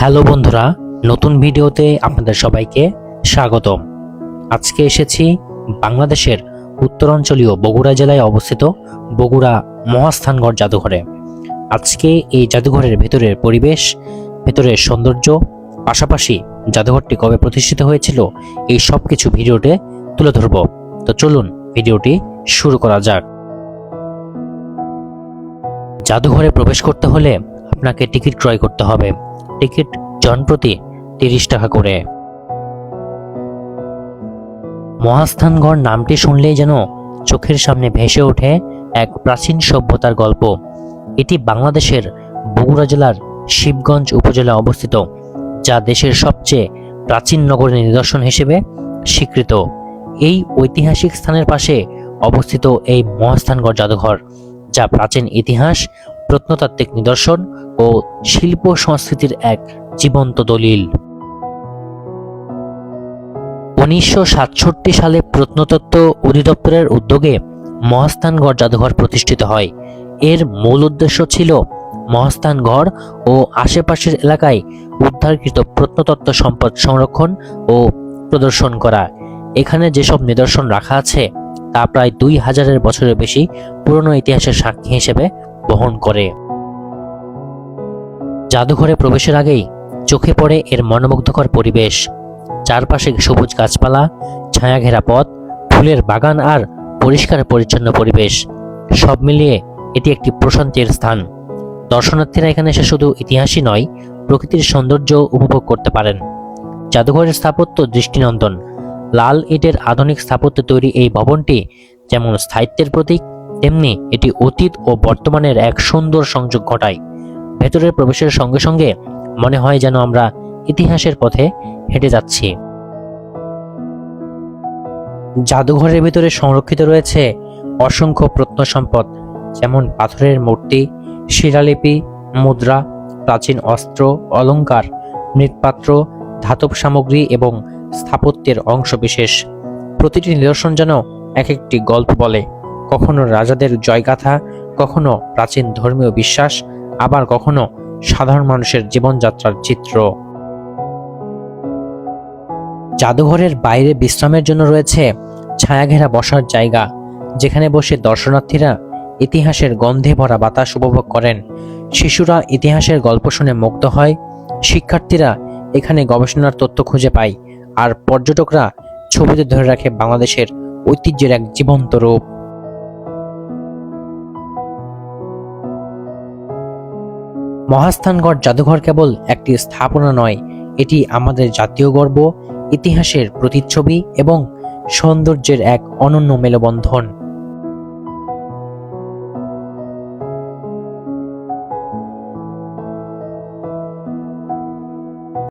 Hello বন্ধুরা, নতুন ভিডিওতে আপনাদের সবাইকে স্বাগতম। আজকে এসেছি বাংলাদেশের উত্তরাঞ্চলীয় বগুড়া জেলায় অবস্থিত বগুড়া মহাস্থানগড় জাদুঘরে। আজকে এই জাদুঘরের ভেতরের পরিবেশ, ভেতরের সৌন্দর্য, পাশাপাশি জাদুঘরটি কবে প্রতিষ্ঠিত হয়েছিল, এই সব কিছু ভিডিওতে তুলে ধরব। তো চলুন ভিডিওটি শুরু করা যাক। জাদুঘরে প্রবেশ করতে হলে আপনাকে টিকিট ক্রয় করতে হবে। টিকিট জনপ্রতি তিরিশ টাকা করে। মহাস্থানগড় নামটি শুনলেই যেন চোখের সামনে ভেসে ওঠে এক প্রাচীন সভ্যতার গল্প। এটি বাংলাদেশের বগুড়া জেলার শিবগঞ্জ উপজেলায় অবস্থিত, যা দেশের সবচেয়ে প্রাচীন নগরের নিদর্শন হিসেবে স্বীকৃত। এই ঐতিহাসিক স্থানের পাশে অবস্থিত এই মহাস্থানগড় জাদুঘর, যা প্রাচীন ইতিহাস প্রত্নতাত্ত্বিক নিদর্শন ও শিল্প সংস্কৃতির এক জীবন্ত দলিল। উনিশশো সাতষট্টি সালে প্রত্নতত্ত্ব অধিদপ্তরের উদ্যোগে মহাস্থানগড় জাদুঘর প্রতিষ্ঠিত হয়। এর মূল উদ্দেশ্য ছিল মহাস্থানগড় ও আশেপাশের এলাকায় উদ্ধারকৃত প্রত্নতত্ত্ব সম্পদ সংরক্ষণ ও প্রদর্শন করা। এখানে যেসব নিদর্শন রাখা আছে, তা প্রায় দুই হাজারের বছরের বেশি পুরনো ইতিহাসের সাক্ষী হিসেবে বহন করে। জাদুঘরে প্রবেশের আগেই চোখে পড়ে এর মনোমুগ্ধকর পরিবেশ। চারপাশে সবুজ গাছপালা ছায়া ঘেরা পথ, ফুলের বাগান আর পরিষ্কার পরিচ্ছন্ন পরিবেশ। সব মিলিয়ে এটি একটি প্রশান্তির স্থান। দর্শনার্থীরা এখানে এসে শুধু ইতিহাসই নয়, প্রকৃতির সৌন্দর্য উপভোগ করতে পারেন। জাদুঘরের স্থাপত্য দৃষ্টিনন্দন। লাল ইটের আধুনিক স্থাপত্য তৈরি এই ভবনটি যেমন স্থায়িত্বের প্রতীক তেমনি এটি অতীত ও বর্তমানের এক সুন্দর সংযোগ ঘটায়। ভেতরের প্রবেশের সঙ্গে সঙ্গে মনে হয় যেন আমরা ইতিহাসের পথে হেঁটে যাচ্ছি। জাদুঘরের ভিতরে সংরক্ষিত রয়েছে অসংখ্য প্রত্ন সম্পদ যেমন পাথরের মূর্তি, শিলালিপি, মুদ্রা, প্রাচীন অস্ত্র, অলঙ্কার, মৃৎপাত্র, ধাতব সামগ্রী এবং স্থাপত্যের অংশবিশেষ। প্রতিটি নিদর্শন যেন এক একটি গল্প বলে। কখনো রাজাদের জয়গাথা, কখনো প্রাচীন ধর্মীয় বিশ্বাস, আবার কখনো সাধারণ মানুষের জীবনযাত্রার চিত্র। জাদুঘরের বাইরে বিশ্রামের জন্য রয়েছে ছায়াঘেরা বসার জায়গা, যেখানে বসে দর্শনার্থীরা ইতিহাসের গন্ধে ভরা বাতাস উপভোগ করেন। শিশুরা ইতিহাসের গল্প শুনে মুগ্ধ হয়, শিক্ষার্থীরা এখানে গবেষণার তথ্য খুঁজে পায়, আর পর্যটকরা ছবিতে ধরে রাখে বাংলাদেশের ঐতিহ্যের এক জীবন্ত রূপ। মহাস্থানগড় জাদুঘর কেবল একটি স্থাপনা নয়, এটি আমাদের জাতীয় গর্ব, ইতিহাসের প্রতিচ্ছবি এবং সৌন্দর্যের এক অনন্য মেলবন্ধন।